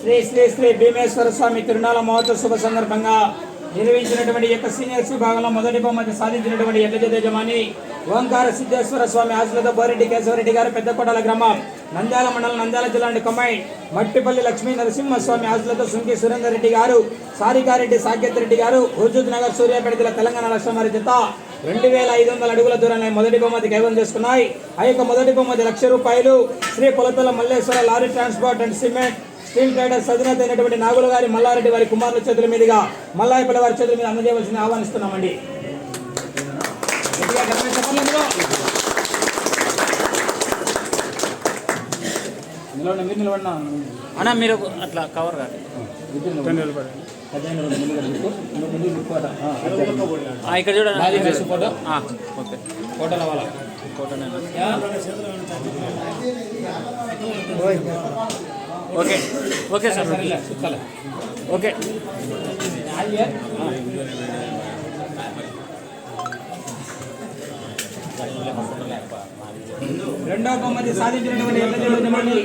శ్రీ శ్రీ శ్రీ భీమేశ్వర స్వామి తిరునాళ మహోత్సవ శుభ సందర్భంగా నిర్వహించినటువంటి యొక్క సీనియర్స్ విభాగంలో మొదటి బహుమతి సాధించినటువంటి ఎడ్ల యజమాని ఓంకార సిద్ధేశ్వర స్వామి ఆశలతో బోరెడ్డి కేశవరెడ్డి గారు పెద్దకోటల గ్రామం నంద్యాల మండలం నంద్యాల జిల్లా కొమ్మై కంబైన్ మట్టిపల్లి లక్ష్మీ నరసింహస్వామి ఆశలతో సుంకి సురేందర్ రెడ్డి గారు సారికారెడ్డి సాకేత్ రెడ్డి గారు హుజూద్ నగర్ సూర్యాపేట జిల్లా తెలంగాణ రాష్ట్రం వారి జత రెండు వేల ఐదు వందల అడుగుల దూరాన్ని మొదటి బహుమతి కైవసం చేసుకున్నాయి. ఆ యొక్క మొదటి బహుమతి లక్ష రూపాయలు Shri Kolathala Malleswara lorry transport and cement steel traders అధినేత అయినటువంటి నాగుల గారి మల్లారెడ్డి వారి కుమారుల చేతుల మీదుగా మల్లాయపల్లి వారి చేతుల మీద అందజేయవలసింది ఆహ్వానిస్తున్నామండి. అన్న మీరు అట్లా కవర్ కాదు. ఇక్కడ చూడండి. ఫోటో? ఓకే. కోటనే ఓకే ఓకే సార్. ఓకే. రెండవ బహుమతి సాధించినటువంటి ఎల్లజోడి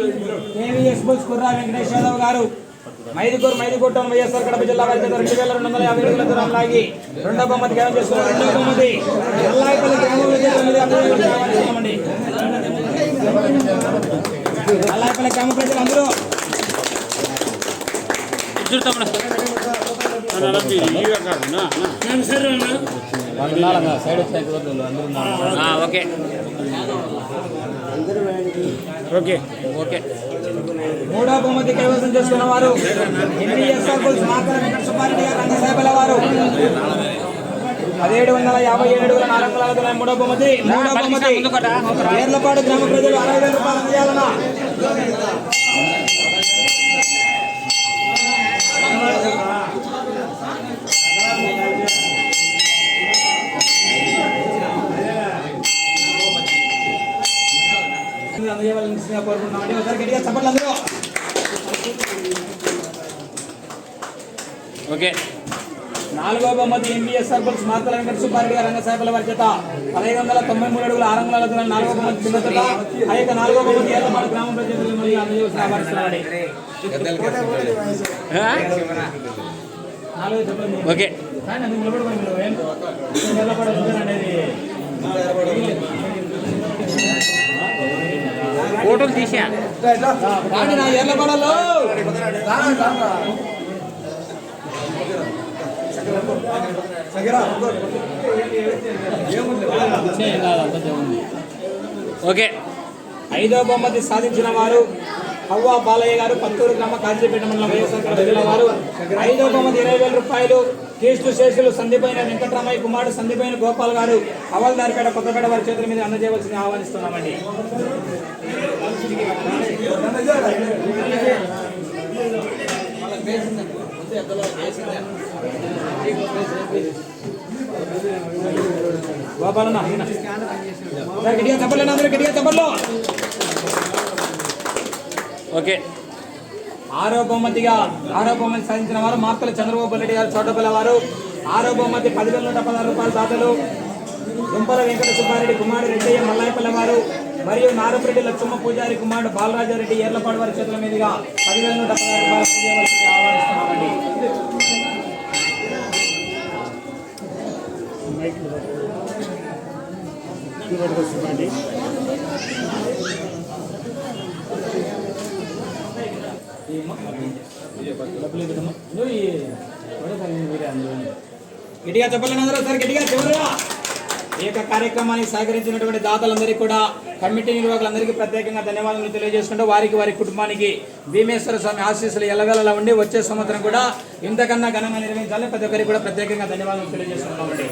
కేవీఎస్ బుల్స్ కుర్రా వెంకటేష్ యాదవ్ గారు మైదుకూరు మైదుకూటం వైఎస్ఆర్ కడప జిల్లా వారి చేత రెండు వేల రెండు వందల యాభై అడుగుల దూరం లాగి రెండవ బహుమతి గ్రహం చేసుకున్నారు రెండవ బహుమతి గ్రామంలో ఆహ్వానిస్తున్నామండి. నల్లాయిపల్లి గ్రామ ప్రజలు అందరూ ఓకే. ఓకే ఓకే మూడో బహుమతి కైవసం చేసుకున్న వారు సుబ్బారెడ్డి వారు పదిహేడు వందల యాభై ఏడు అడుగుల నాలుగు వందల మూడో బహుమతి మూడో బహుమతి ఏర్లపాడు గ్రామ ప్రజలు అరవై వేల రూపాయలు అందజేయాలన్నా అందజేయవలసిందిగా కోరుకుంటున్నామండి. ఒకసారి గట్టిగా చెప్పండి అందరూ. ఓకే. నాలుగో బహుమతి ఎంబీఎస్ సర్పల్స్ మార్తల వెంకట సుబ్బారెడ్డి గారు రంగసాయబల వారి చేత పదహైదు వందల తొంభై మూడు అడుగుల ఆరు వందల నాలుగో బహుమతి చిన్నతట ఆ యొక్క నాలుగో బహుమతి ఏర్లపాడు గ్రామ ప్రజలు మరియు అందజేసిన ఆభరిస్తున్నాడు ఓకే. కానీ ఓకే. ఐదో బహుమతి సాధించిన వారు హవ్వా బాలయ్య గారు పత్తూరు గ్రామ కాజీపేట మండలం వైఎస్ఆర్ జిల్లా వారు. ఐదో బహుమతి ఇరవై వేల రూపాయలు కేసు శేషులు సందీపైన వెంకటరామయ్య కుమారుడు సందీపైన గోపాల్ గారు హవల్దారిపేట కొత్తపేట వారి చేతుల మీద అందజేయవలసింది ఆహ్వానిస్తున్నామండి. గోపాలన్న గట్టిగా చెప్పలేను అందరూ? గట్టిగా ఓకే. ఆరో బహుమతిగా ఆరో బహుమతి సాధించిన వారు మార్తల చంద్రబాబు రెడ్డి గారు చోటపల్లి వారు. ఆరో బహుమతి పదివేల నూట పదహారు రూపాయల దాతలు. దుంపల వెంకట సుబ్బారెడ్డి కుమారుడు రెడ్డయ్య మల్లాయపల్లి వారు. మరియు నారపరెడ్డి లక్ష్మ పూజారి కుమారుడు బాలరాజారెడ్డి ఏర్లపాడు వారి చేతుల మీదుగా పదివేల నూట పదహారు రూపాయలు ఆహ్వానిస్తున్నామండి. గట్టిగా చెప్పలేను అందరూ సార్ గట్టిగా చివరిగా ఈ యొక్క కార్యక్రమానికి సహకరించినటువంటి దాతలందరికీ కూడా కమిటీ నిర్వాహకులందరికీ ప్రత్యేకంగా ధన్యవాదాలు తెలియజేసుకుంటూ వారికి వారి కుటుంబానికి భీమేశ్వర స్వామి ఆశీస్సులు ఎల్లవేళలా ఉండి వచ్చే సంవత్సరం కూడా ఇంతకన్నా ఘనంగా నిర్వహించాలని ప్రతి ఒక్కరికి కూడా ప్రత్యేకంగా ధన్యవాదాలు తెలియజేసుకుంటామండి